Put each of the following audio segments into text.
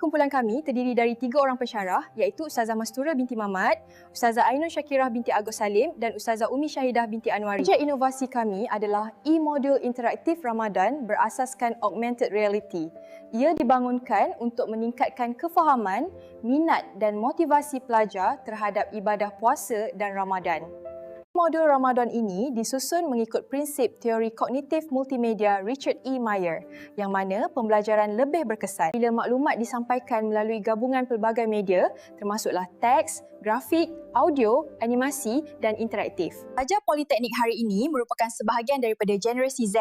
Kumpulan kami terdiri dari tiga orang pensyarah iaitu Ustazah Mastura binti Mamat, Ustazah Ainun Syakirah binti Agus Salim dan Ustazah Umi Syahidah binti Anwari. Projek inovasi kami adalah e-model interaktif Ramadan berasaskan augmented reality. Ia dibangunkan untuk meningkatkan kefahaman, minat dan motivasi pelajar terhadap ibadah puasa dan Ramadan. Modul Ramadan ini disusun mengikut prinsip teori kognitif multimedia Richard E. Meyer yang mana pembelajaran lebih berkesan bila maklumat disampaikan melalui gabungan pelbagai media termasuklah teks, grafik, audio, animasi dan interaktif. Pelajar Politeknik hari ini merupakan sebahagian daripada generasi Z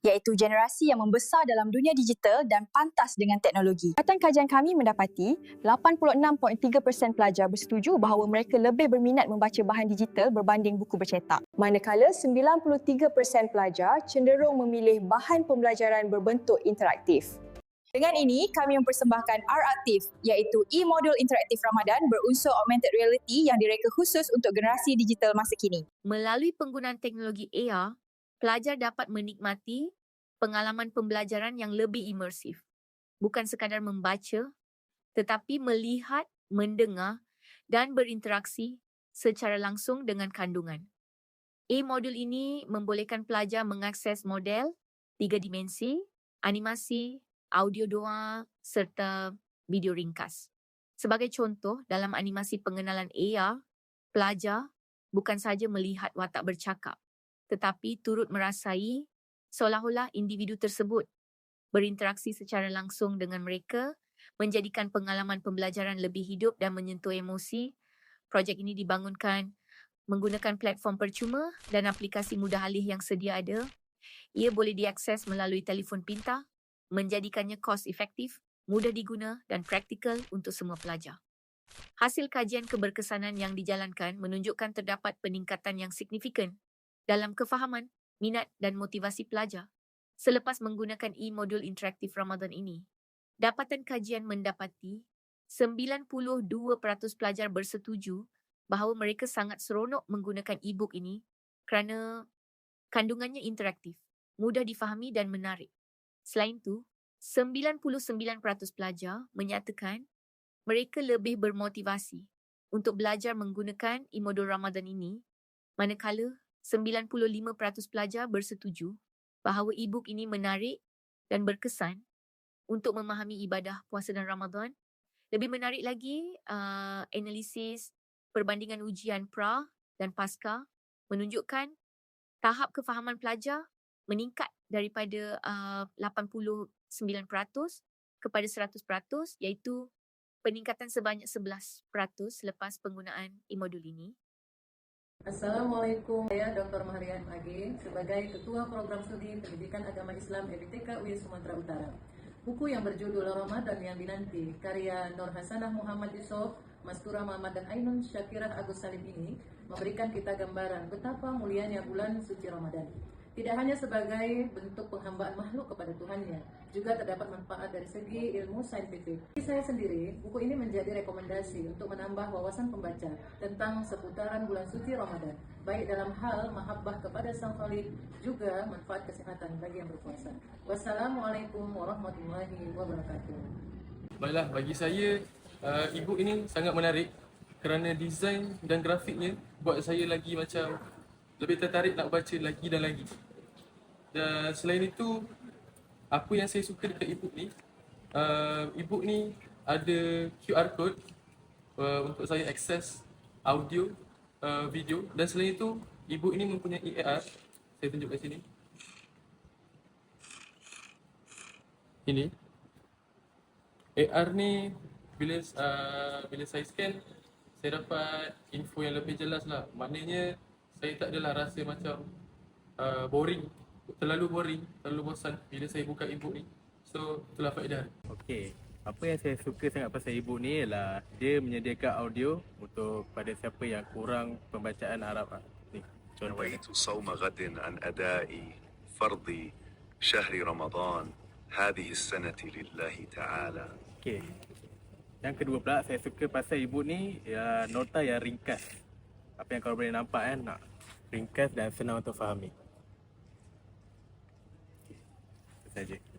iaitu generasi yang membesar dalam dunia digital dan pantas dengan teknologi. Katan kajian kami mendapati 86.3% pelajar bersetuju bahawa mereka lebih berminat membaca bahan digital berbanding buku bercetak. Manakala 93% pelajar cenderung memilih bahan pembelajaran berbentuk interaktif. Dengan ini, kami mempersembahkan R-Aktif iaitu e-modul interaktif Ramadan berunsur augmented reality yang direka khusus untuk generasi digital masa kini. Melalui penggunaan teknologi AR, pelajar dapat menikmati pengalaman pembelajaran yang lebih imersif. Bukan sekadar membaca, tetapi melihat, mendengar dan berinteraksi secara langsung dengan kandungan. A-modul ini membolehkan pelajar mengakses model tiga dimensi, animasi, audio doa serta video ringkas. Sebagai contoh, dalam animasi pengenalan AR, pelajar bukan saja melihat watak bercakap, tetapi turut merasai seolah-olah individu tersebut berinteraksi secara langsung dengan mereka, menjadikan pengalaman pembelajaran lebih hidup dan menyentuh emosi. Projek ini dibangunkan menggunakan platform percuma dan aplikasi mudah alih yang sedia ada. Ia boleh diakses melalui telefon pintar, menjadikannya kos efektif, mudah diguna dan praktikal untuk semua pelajar. Hasil kajian keberkesanan yang dijalankan menunjukkan terdapat peningkatan yang signifikan dalam kefahaman, minat dan motivasi pelajar selepas menggunakan e-modul interaktif Ramadan ini. Dapatan kajian mendapati 92% pelajar bersetuju bahawa mereka sangat seronok menggunakan e-book ini kerana kandungannya interaktif, mudah difahami dan menarik. Selain itu, 99% pelajar menyatakan mereka lebih bermotivasi untuk belajar menggunakan e-modul Ramadan ini manakala 95% pelajar bersetuju bahawa e-book ini menarik dan berkesan untuk memahami ibadah puasa dan Ramadan. Lebih menarik lagi, uh, analisis perbandingan ujian pra dan pasca menunjukkan tahap kefahaman pelajar meningkat daripada uh, 89% kepada 100% iaitu peningkatan sebanyak 11% selepas penggunaan e-modul ini. Assalamualaikum, saya Dr. Maharian Agi sebagai Ketua Program Studi Pendidikan Agama Islam EBTK UI Sumatera Utara. Buku yang berjudul Ramadan yang dinanti karya Nur Hasanah Muhammad Yusof, Mastura Muhammad dan Ainun Syakirah Agus Salim ini memberikan kita gambaran betapa mulianya bulan suci Ramadan. Tidak hanya sebagai bentuk penghambaan makhluk kepada Tuhannya, juga terdapat manfaat dari segi ilmu saintifik. Bagi saya sendiri, buku ini menjadi rekomendasi untuk menambah wawasan pembaca tentang seputaran bulan suci Ramadan, baik dalam hal mahabbah kepada Sang Khalid, juga manfaat kesehatan bagi yang berpuasa. Wassalamualaikum warahmatullahi wabarakatuh. Baiklah, bagi saya uh, e-book ini sangat menarik kerana desain dan grafiknya buat saya lagi macam lebih tertarik nak baca lagi dan lagi. Dan selain itu, apa yang saya suka dekat e-book ni, uh, e-book ni ada QR code uh, untuk saya akses audio, uh, video dan selain itu, e-book ini mempunyai AR. Saya tunjuk kat sini. Ini. AR ni bila uh, bila saya scan saya dapat info yang lebih jelas lah. Maknanya saya tak adalah rasa macam uh, boring terlalu boring terlalu bosan bila saya buka e-book ni so itulah faedah Okey, apa yang saya suka sangat pasal e-book ni ialah dia menyediakan audio untuk pada siapa yang kurang pembacaan Arab ah. ni contohnya نويت صوم غد عن أداء فرض شهر رمضان هذه السنة لله تعالى Okey. Yang kedua pula saya suka pasal e-book ni ya, nota yang ringkas. Apa yang kau boleh nampak kan nak ringkas dan senang untuk fahami. Itu saja.